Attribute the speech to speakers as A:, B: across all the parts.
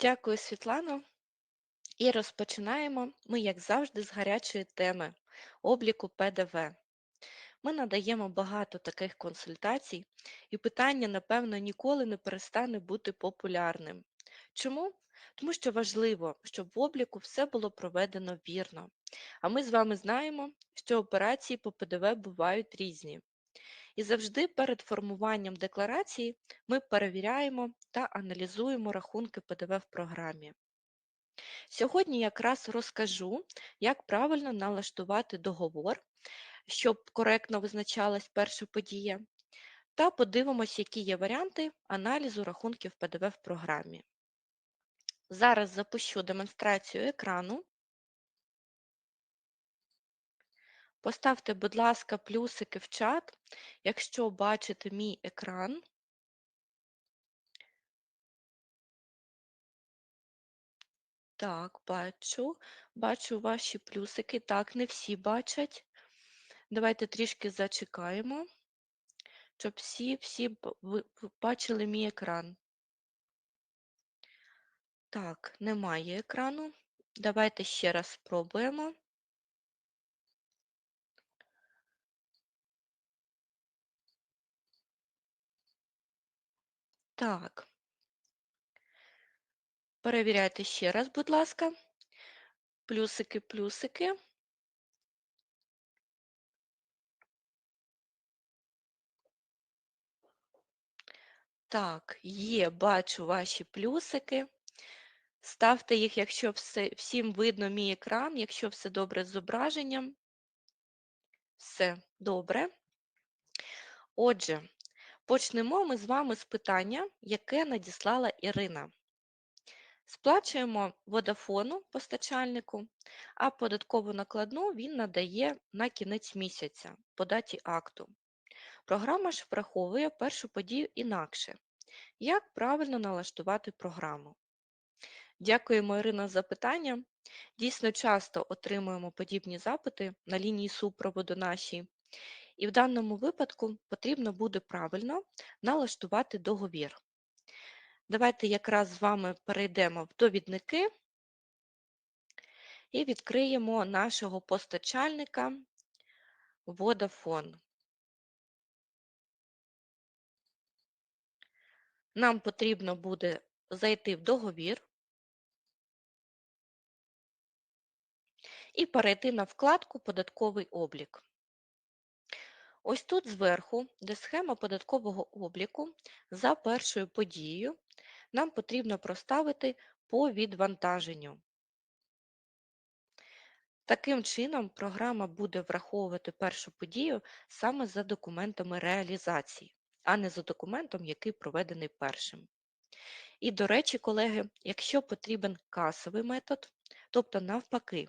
A: Дякую, Світлано. І розпочинаємо ми, як завжди, з гарячої теми обліку ПДВ. Ми надаємо багато таких консультацій, і питання, напевно, ніколи не перестане бути популярним. Чому? Тому що важливо, щоб в обліку все було проведено вірно. А ми з вами знаємо, що операції по ПДВ бувають різні. І завжди перед формуванням декларації ми перевіряємо та аналізуємо рахунки ПДВ в програмі. Сьогодні якраз розкажу, як правильно налаштувати договор, щоб коректно визначалась перша подія, та подивимось, які є варіанти аналізу рахунків ПДВ в програмі. Зараз запущу демонстрацію екрану. Поставте, будь ласка, плюсики в чат, якщо бачите мій екран. Так, бачу. Бачу ваші плюсики. Так, не всі бачать. Давайте трішки зачекаємо, щоб всі-всі бачили мій екран. Так, немає екрану. Давайте ще раз спробуємо. Так. Перевіряйте ще раз, будь ласка. Плюсики, плюсики. Так, є, бачу ваші плюсики. Ставте їх, якщо все, всім видно мій екран, якщо все добре з зображенням. Все добре. Отже, почнемо ми з вами з питання, яке надіслала Ірина. Сплачуємо водафону постачальнику, а податкову накладну він надає на кінець місяця по даті акту. Програма ж враховує першу подію інакше. Як правильно налаштувати програму? Дякуємо, Ірина, за питання. Дійсно, часто отримуємо подібні запити на лінії супроводу нашій. І в даному випадку потрібно буде правильно налаштувати договір. Давайте якраз з вами перейдемо в довідники і відкриємо нашого постачальника Vodafone. Нам потрібно буде зайти в договір і перейти на вкладку Податковий облік. Ось тут зверху, де схема податкового обліку, за першою подією нам потрібно проставити по відвантаженню. Таким чином, програма буде враховувати першу подію саме за документами реалізації, а не за документом, який проведений першим. І, до речі, колеги, якщо потрібен касовий метод, тобто навпаки,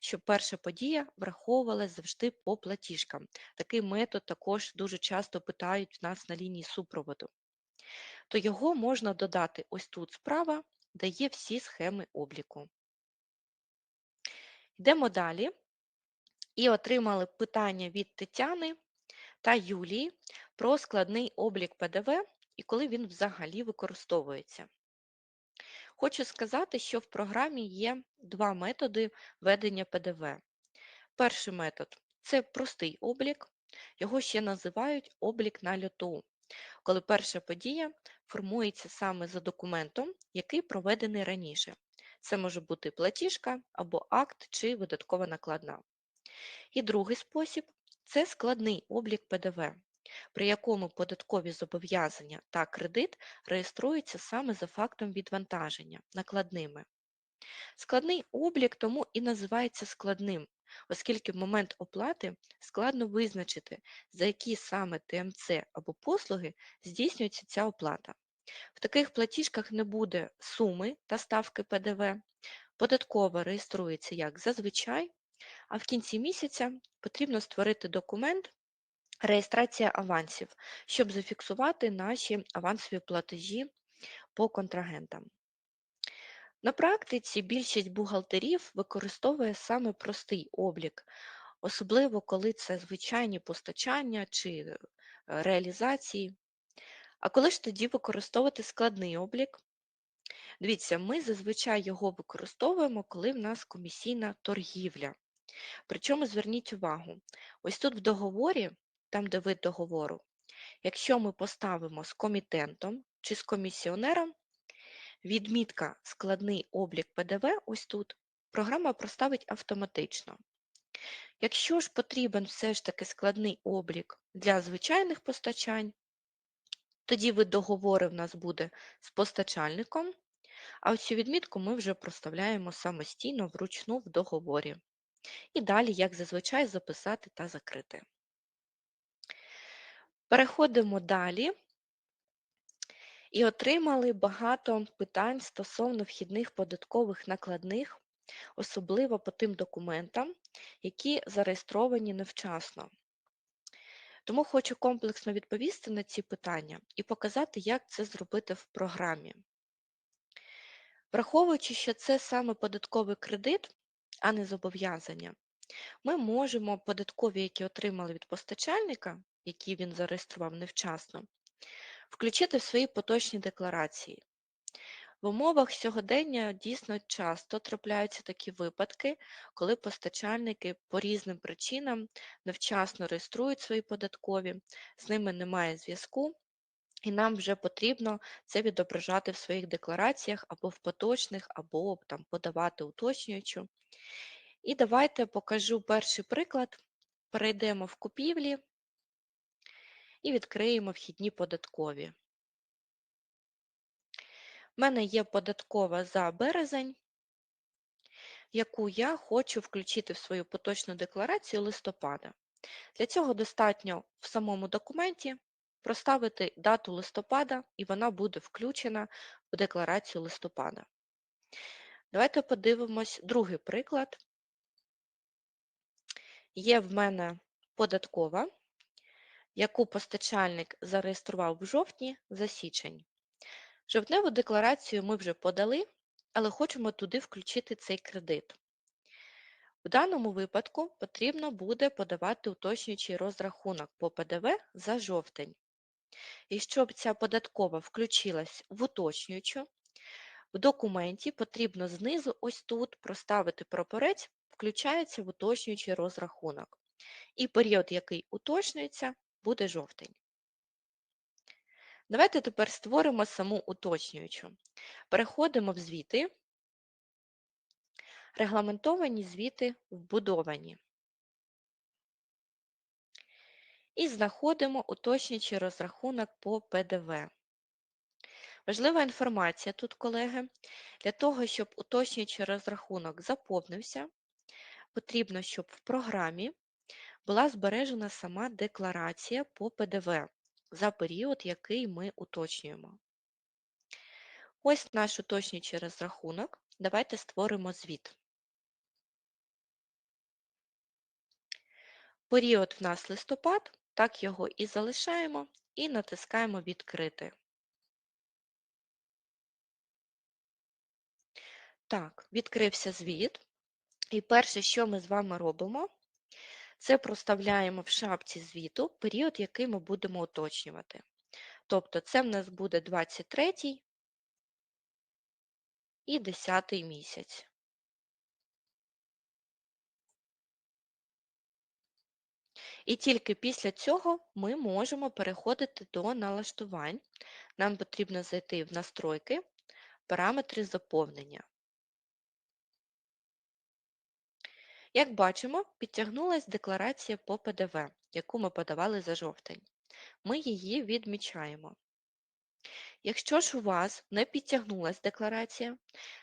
A: щоб перша подія враховувалася завжди по платіжкам. Такий метод також дуже часто питають в нас на лінії супроводу. То його можна додати ось тут справа, де є всі схеми обліку. Йдемо далі. І отримали питання від Тетяни та Юлії про складний облік ПДВ і коли він взагалі використовується. Хочу сказати, що в програмі є два методи ведення ПДВ. Перший метод це простий облік, його ще називають облік на льоту, коли перша подія формується саме за документом, який проведений раніше. Це може бути платіжка або акт чи видаткова накладна. І другий спосіб це складний облік ПДВ при якому податкові зобов'язання та кредит реєструються саме за фактом відвантаження накладними. Складний облік тому і називається складним, оскільки в момент оплати складно визначити, за які саме ТМЦ або послуги здійснюється ця оплата. В таких платіжках не буде суми та ставки ПДВ, податкова реєструється як зазвичай, а в кінці місяця потрібно створити документ, Реєстрація авансів, щоб зафіксувати наші авансові платежі по контрагентам. На практиці більшість бухгалтерів використовує саме простий облік, особливо коли це звичайні постачання чи е, реалізації. А коли ж тоді використовувати складний облік? Дивіться, ми зазвичай його використовуємо, коли в нас комісійна торгівля. Причому зверніть увагу, ось тут в договорі, там де вид договору, якщо ми поставимо з комітентом чи з комісіонером, відмітка складний облік ПДВ ось тут, програма проставить автоматично. Якщо ж потрібен все ж таки складний облік для звичайних постачань, тоді вид договору в нас буде з постачальником, а цю відмітку ми вже проставляємо самостійно вручну в договорі. І далі, як зазвичай, записати та закрити. Переходимо далі і отримали багато питань стосовно вхідних податкових накладних, особливо по тим документам, які зареєстровані невчасно. Тому хочу комплексно відповісти на ці питання і показати, як це зробити в програмі. Враховуючи, що це саме податковий кредит, а не зобов'язання, ми можемо податкові, які отримали від постачальника, які він зареєстрував невчасно, включити в свої поточні декларації. В умовах сьогодення дійсно часто трапляються такі випадки, коли постачальники по різним причинам невчасно реєструють свої податкові, з ними немає зв'язку, і нам вже потрібно це відображати в своїх деклараціях або в поточних, або там, подавати уточнюючу. І давайте покажу перший приклад. Перейдемо в купівлі і відкриємо вхідні податкові. У мене є податкова за березень, яку я хочу включити в свою поточну декларацію листопада. Для цього достатньо в самому документі проставити дату листопада, і вона буде включена в декларацію листопада. Давайте подивимось другий приклад. Є в мене податкова, яку постачальник зареєстрував в жовтні за січень. Жовтневу декларацію ми вже подали, але хочемо туди включити цей кредит. В даному випадку потрібно буде подавати уточнюючий розрахунок по ПДВ за жовтень. І щоб ця податкова включилась в уточнюючу, в документі потрібно знизу ось тут проставити прапорець, включається в уточнюючий розрахунок. І період, який уточнюється, буде жовтень. Давайте тепер створимо саму уточнюючу. Переходимо в звіти, регламентовані звіти вбудовані. І знаходимо уточнюючий розрахунок по ПДВ. Важлива інформація тут, колеги. Для того, щоб уточнюючий розрахунок заповнився, потрібно, щоб в програмі була збережена сама декларація по ПДВ за період, який ми уточнюємо. Ось наш уточнюючий розрахунок. Давайте створимо звіт. Період в нас листопад, так його і залишаємо, і натискаємо Відкрити. Так, відкрився звіт. І перше, що ми з вами робимо, це проставляємо в шапці звіту період, який ми будемо уточнювати. Тобто це в нас буде 23 і 10 місяць. І тільки після цього ми можемо переходити до налаштувань. Нам потрібно зайти в настройки, параметри заповнення. Як бачимо, підтягнулась декларація по ПДВ, яку ми подавали за жовтень. Ми її відмічаємо. Якщо ж у вас не підтягнулася декларація,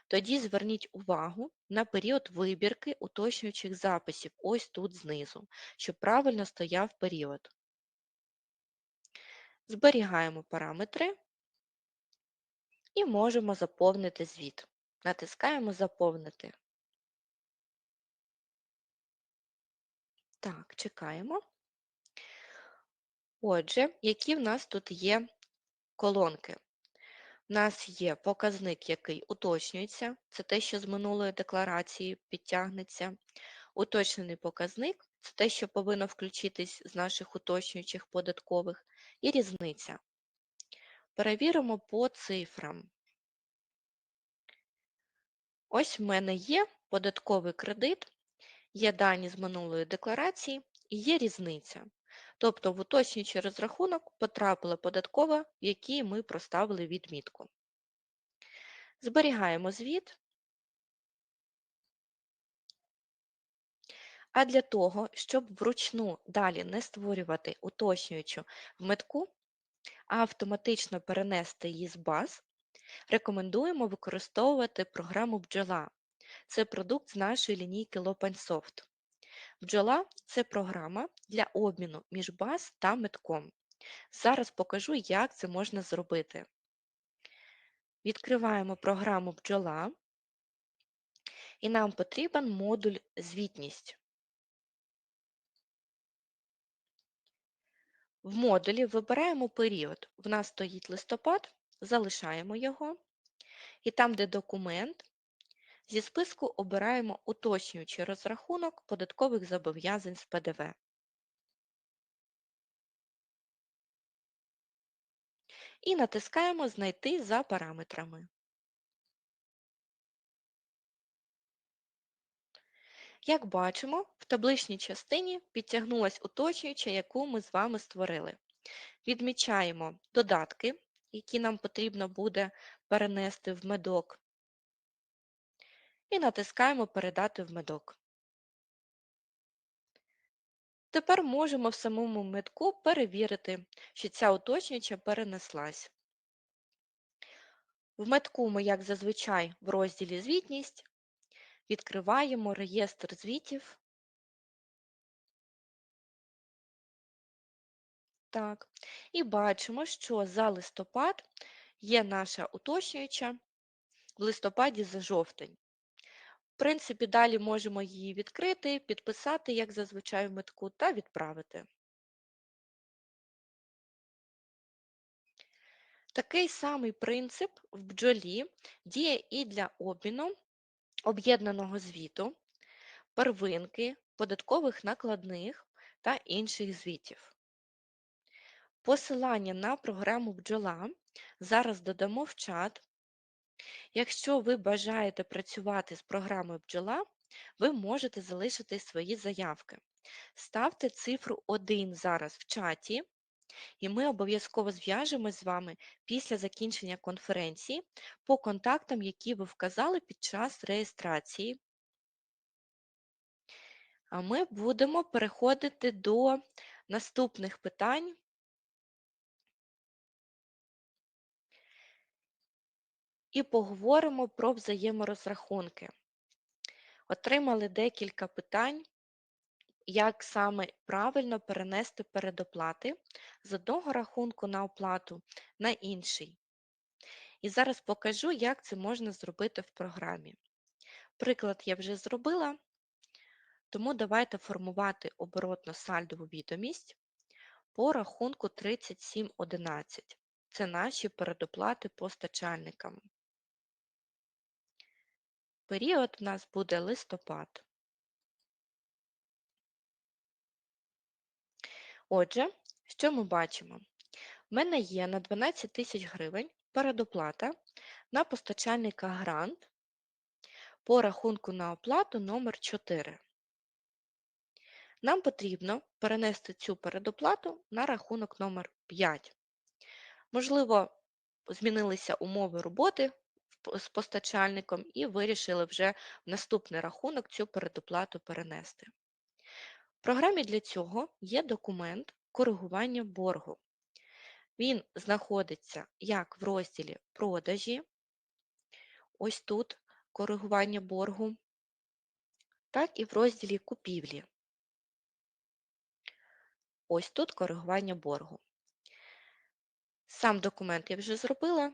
A: тоді зверніть увагу на період вибірки уточнюючих записів ось тут знизу, щоб правильно стояв період. Зберігаємо параметри і можемо заповнити звіт. Натискаємо Заповнити. Так, чекаємо. Отже, які в нас тут є колонки? У нас є показник, який уточнюється, це те, що з минулої декларації підтягнеться. Уточнений показник це те, що повинно включитись з наших уточнюючих податкових, і різниця. Перевіримо по цифрам. Ось в мене є податковий кредит, є дані з минулої декларації і є різниця. Тобто в уточнюючий розрахунок потрапила податкова, в якій ми проставили відмітку. Зберігаємо звіт. А для того, щоб вручну далі не створювати уточнюючу вмитку, а автоматично перенести її з баз, рекомендуємо використовувати програму бджола. Це продукт з нашої лінійки LoPanSoft. Бджола це програма для обміну між баз та метком. Зараз покажу, як це можна зробити. Відкриваємо програму бджола, і нам потрібен модуль звітність. В модулі вибираємо період. В нас стоїть листопад, залишаємо його. І там, де документ, зі списку обираємо уточнюючий розрахунок податкових зобов'язань з ПДВ. І натискаємо Знайти за параметрами. Як бачимо, в табличній частині підтягнулась уточнююча, яку ми з вами створили. Відмічаємо додатки, які нам потрібно буде перенести в медок, і натискаємо Передати в медок. Тепер можемо в самому медку перевірити, що ця уточнююча перенеслась. В медку ми, як зазвичай, в розділі Звітність відкриваємо реєстр звітів. Так. І бачимо, що за листопад є наша уточнююча в листопаді за жовтень. В принципі, далі можемо її відкрити, підписати, як зазвичай в метку, та відправити. Такий самий принцип в бджолі діє і для обміну об'єднаного звіту, первинки, податкових накладних та інших звітів. Посилання на програму бджола зараз додамо в чат. Якщо ви бажаєте працювати з програмою бджола, ви можете залишити свої заявки. Ставте цифру 1 зараз в чаті, і ми обов'язково зв'яжемось з вами після закінчення конференції по контактам, які ви вказали під час реєстрації. А ми будемо переходити до наступних питань. І поговоримо про взаєморозрахунки. Отримали декілька питань, як саме правильно перенести передоплати з одного рахунку на оплату на інший. І зараз покажу, як це можна зробити в програмі. Приклад я вже зробила, тому давайте формувати оборотно-сальдову відомість по рахунку 3711. Це наші передоплати постачальникам. Період у нас буде листопад. Отже, що ми бачимо? У мене є на 12 тисяч гривень передоплата на постачальника грант по рахунку на оплату номер 4 Нам потрібно перенести цю передоплату на рахунок номер 5 Можливо, змінилися умови роботи з постачальником і вирішили вже в наступний рахунок цю передоплату перенести. В програмі для цього є документ коригування боргу. Він знаходиться як в розділі продажі, ось тут коригування боргу, так і в розділі купівлі. Ось тут коригування боргу. Сам документ я вже зробила,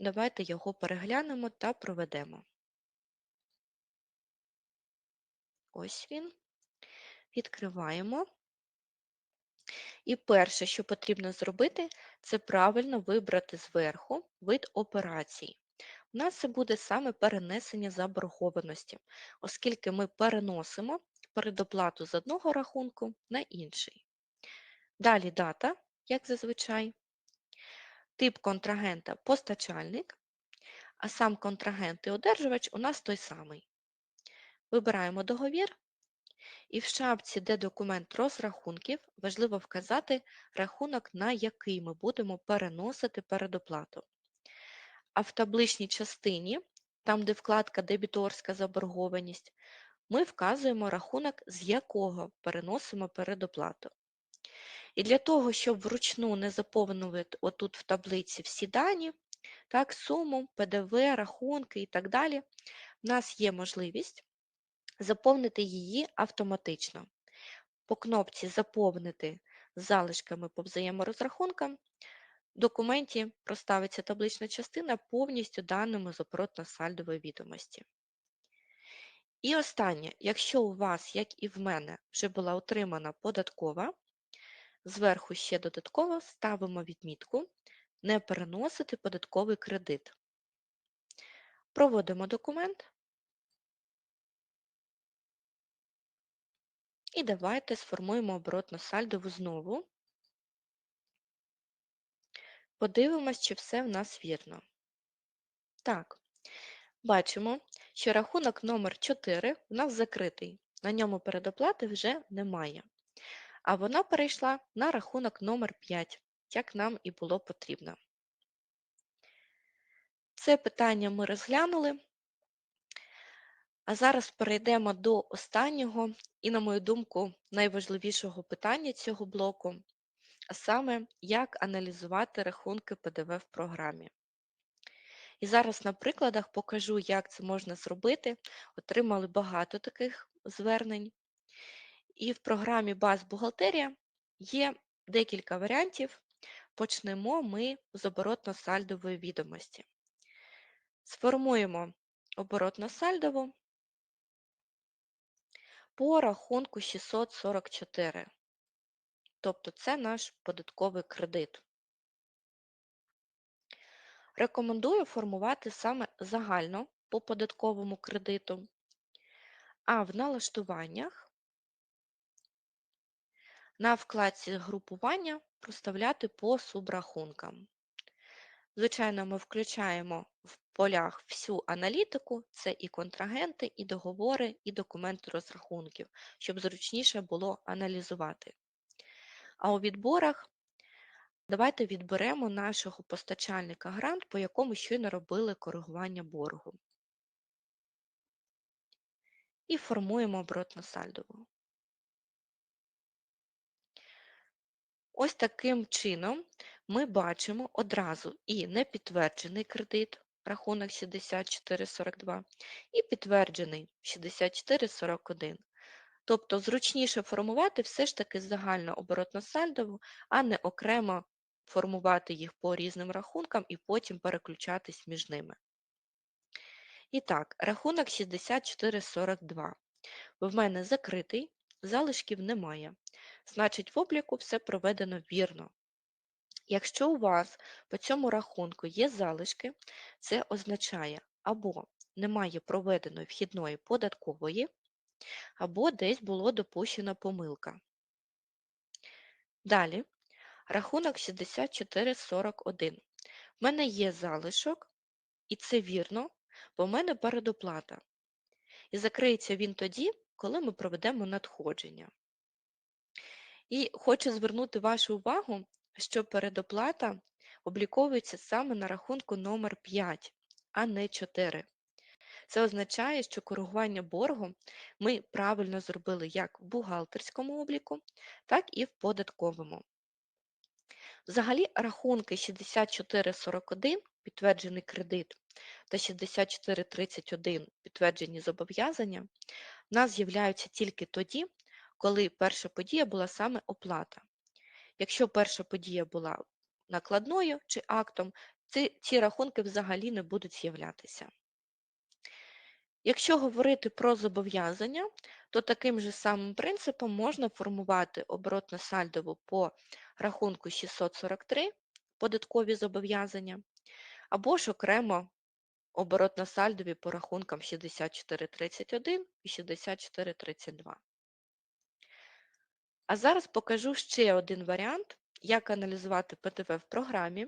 A: давайте його переглянемо та проведемо. Ось він. Відкриваємо. І перше, що потрібно зробити, це правильно вибрати зверху вид операцій. У нас це буде саме перенесення заборгованості, оскільки ми переносимо передоплату з одного рахунку на інший. Далі дата, як зазвичай, тип контрагента постачальник, а сам контрагент і одержувач у нас той самий. Вибираємо договір і в шапці, де документ розрахунків, важливо вказати рахунок, на який ми будемо переносити передоплату. А в табличній частині, там де вкладка Дебіторська заборгованість, ми вказуємо рахунок, з якого переносимо передоплату. І для того, щоб вручну не заповнювати отут в таблиці всі дані, так, суму, ПДВ, рахунки і так далі, в нас є можливість заповнити її автоматично. По кнопці Заповнити залишками по взаєморозрахункам в документі проставиться таблична частина повністю даними з оборотно-сальдової відомості. І останнє, якщо у вас, як і в мене, вже була отримана податкова, зверху ще додатково ставимо відмітку Не переносити податковий кредит. Проводимо документ і давайте сформуємо оборотно-сальдову знову. Подивимось, чи все в нас вірно. Так, бачимо, що рахунок номер 4 у нас закритий. На ньому передоплати вже немає. А вона перейшла на рахунок номер 5, як нам і було потрібно. Це питання ми розглянули. А зараз перейдемо до останнього і, на мою думку, найважливішого питання цього блоку, а саме, як аналізувати рахунки ПДВ в програмі. І зараз на прикладах покажу, як це можна зробити. Отримали багато таких звернень. І в програмі Баз бухгалтерія є декілька варіантів. Почнемо ми з оборотно-сальдової відомості. Сформуємо оборотно-сальдову по рахунку 644. Тобто це наш податковий кредит. Рекомендую формувати саме загально по податковому кредиту, а в налаштуваннях на вкладці групування проставляти по субрахункам. Звичайно, ми включаємо в полях всю аналітику, це і контрагенти, і договори, і документи розрахунків, щоб зручніше було аналізувати. А у відборах давайте відберемо нашого постачальника грант, по якому щойно робили коригування боргу. І формуємо оборотно сальдову. Ось таким чином ми бачимо одразу і непідтверджений кредит, рахунок 6442, і підтверджений 6441. Тобто зручніше формувати все ж таки загально оборотно сальдову, а не окремо формувати їх по різним рахункам і потім переключатись між ними. І так, рахунок 6442. В мене закритий, залишків немає. Значить, в обліку все проведено вірно. Якщо у вас по цьому рахунку є залишки, це означає або немає проведеної вхідної податкової, або десь було допущена помилка. Далі, рахунок 6441. В мене є залишок, і це вірно, бо в мене передоплата. І закриється він тоді, коли ми проведемо надходження. І хочу звернути вашу увагу, що передоплата обліковується саме на рахунку номер 5, а не 4. Це означає, що коригування боргу ми правильно зробили як в бухгалтерському обліку, так і в податковому. Взагалі, рахунки 6441 підтверджений кредит та 6431 підтверджені зобов'язання в нас з'являються тільки тоді, коли перша подія була саме оплата. Якщо перша подія була накладною чи актом, ці, ці рахунки взагалі не будуть з'являтися. Якщо говорити про зобов'язання, то таким же самим принципом можна формувати оборотно сальдову по рахунку 643 податкові зобов'язання, або ж окремо оборотно сальдові по рахункам 6431 і 6432. А зараз покажу ще один варіант, як аналізувати ПДВ в програмі,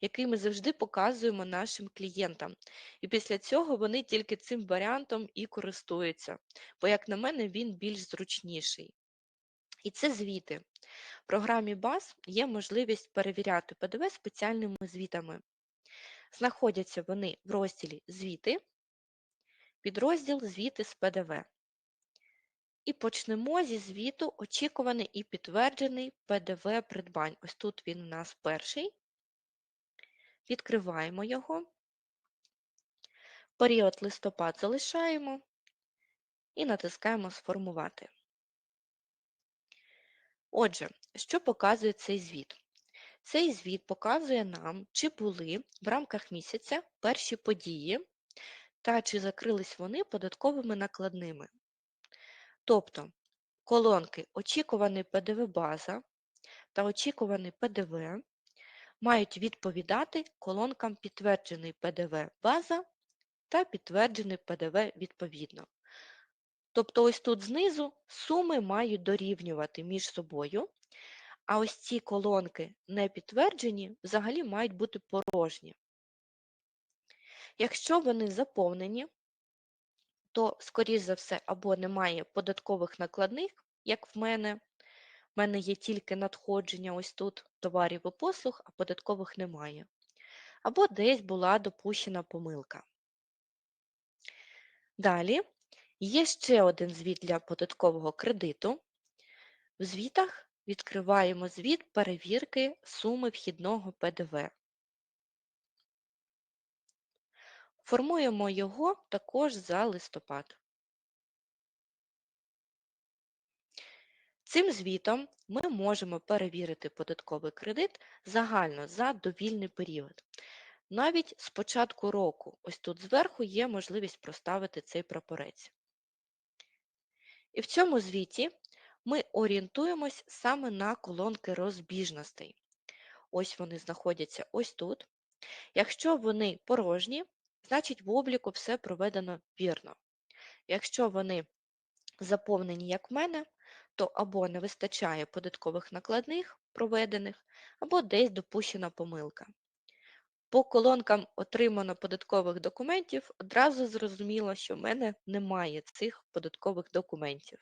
A: який ми завжди показуємо нашим клієнтам. І після цього вони тільки цим варіантом і користуються, бо, як на мене, він більш зручніший. І це звіти. В програмі BAS є можливість перевіряти ПДВ спеціальними звітами. Знаходяться вони в розділі Звіти, підрозділ Звіти з ПДВ. І почнемо зі звіту очікуваний і підтверджений ПДВ придбань. Ось тут він у нас перший. Відкриваємо його. Період листопад залишаємо і натискаємо Сформувати. Отже, що показує цей звіт? Цей звіт показує нам, чи були в рамках місяця перші події та чи закрились вони податковими накладними. Тобто колонки очікуваний ПДВ база та очікуваний ПДВ мають відповідати колонкам підтверджений ПДВ база та підтверджений ПДВ відповідно. Тобто ось тут знизу суми мають дорівнювати між собою, а ось ці колонки не підтверджені взагалі мають бути порожні. Якщо вони заповнені, то, скоріш за все, або немає податкових накладних, як в мене. В мене є тільки надходження ось тут товарів і послуг, а податкових немає. Або десь була допущена помилка. Далі є ще один звіт для податкового кредиту. В звітах відкриваємо звіт перевірки суми вхідного ПДВ. Формуємо його також за листопад. Цим звітом ми можемо перевірити податковий кредит загально за довільний період. Навіть з початку року, ось тут зверху є можливість проставити цей прапорець. І в цьому звіті ми орієнтуємось саме на колонки розбіжностей. Ось вони знаходяться ось тут. Якщо вони порожні, значить в обліку все проведено вірно. Якщо вони заповнені, як в мене, то або не вистачає податкових накладних проведених, або десь допущена помилка. По колонкам отримано податкових документів одразу зрозуміло, що в мене немає цих податкових документів.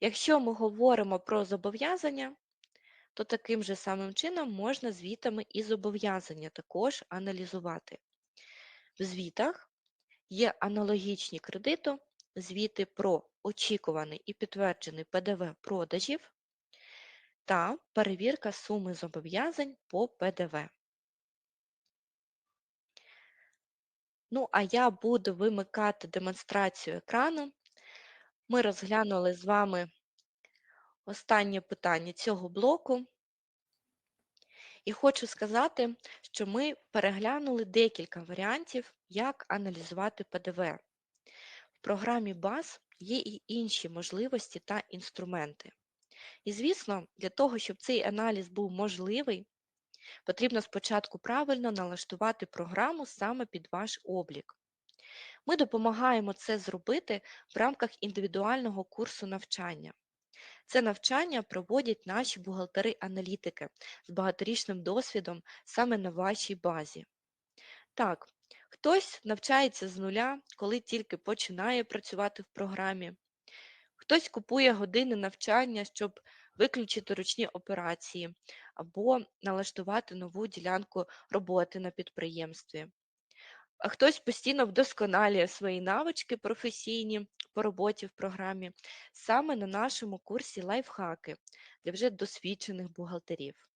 A: Якщо ми говоримо про зобов'язання, то таким же самим чином можна звітами і зобов'язання також аналізувати. В звітах є аналогічні кредиту, звіти про очікуваний і підтверджений ПДВ продажів та перевірка суми зобов'язань по ПДВ. Ну, а я буду вимикати демонстрацію екрану. Ми розглянули з вами останнє питання цього блоку. І хочу сказати, що ми переглянули декілька варіантів, як аналізувати ПДВ. В програмі BAS є і інші можливості та інструменти. І, звісно, для того, щоб цей аналіз був можливий, потрібно спочатку правильно налаштувати програму саме під ваш облік. Ми допомагаємо це зробити в рамках індивідуального курсу навчання. Це навчання проводять наші бухгалтери-аналітики з багаторічним досвідом саме на вашій базі. Так, хтось навчається з нуля, коли тільки починає працювати в програмі, хтось купує години навчання, щоб виключити ручні операції або налаштувати нову ділянку роботи на підприємстві. А хтось постійно вдосконалює свої навички професійні по роботі в програмі саме на нашому курсі лайфхаки для вже досвідчених бухгалтерів.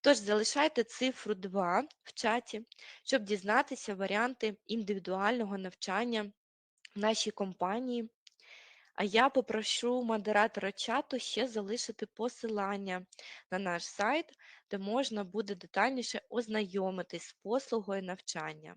A: Тож залишайте цифру 2 в чаті, щоб дізнатися варіанти індивідуального навчання в нашій компанії. А я попрошу модератора чату ще залишити посилання на наш сайт, де можна буде детальніше ознайомитись з послугою навчання.